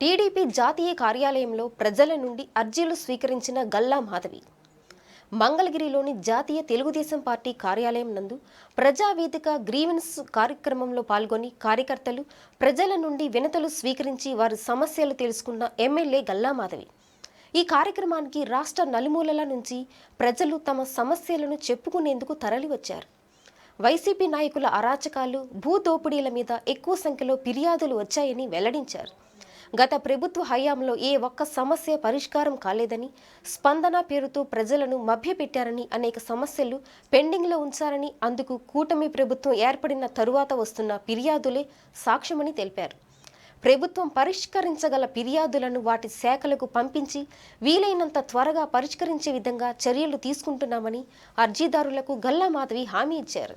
TDP జాతీయ కార్యాలయంలో ప్రజల నుండి అర్జీలు స్వీకరించిన గల్లా మాధవి. మంగళగిరిలోని జాతీయ తెలుగుదేశం పార్టీ కార్యాలయం నందు ప్రజావేదిక గ్రీవెన్స్ కార్యక్రమంలో పాల్గొని కార్యకర్తలు ప్రజల నుండి వినతులు స్వీకరించి వారి సమస్యలు తెలుసుకున్న ఎమ్మెల్యే గల్లా మాధవి. ఈ కార్యక్రమానికి రాష్ట్ర నలుమూలల నుంచి ప్రజలు తమ సమస్యలను చెప్పుకునేందుకు తరలివచ్చారు. వైసీపీ నాయకుల అరాచకాలు భూదోపిడీల మీద ఎక్కువ సంఖ్యలో ఫిర్యాదులు వచ్చాయని వెల్లడించారు. గత ప్రభుత్వ హయాంలో ఏ ఒక్క సమస్య పరిష్కారం కాలేదని స్పందన పేరుతో ప్రజలను మభ్యపెట్టారని అనేక సమస్యలు పెండింగ్లో ఉంచారని అందుకు కూటమి ప్రభుత్వం ఏర్పడిన తరువాత వస్తున్న ఫిర్యాదులే సాక్ష్యమని తెలిపారు. ప్రభుత్వం పరిష్కరించగల ఫిర్యాదులను వాటి శాఖలకు పంపించి వీలైనంత త్వరగా పరిష్కరించే విధంగా చర్యలు తీసుకుంటున్నామని అర్జీదారులకు గల్లా మాధవి హామీ ఇచ్చారు.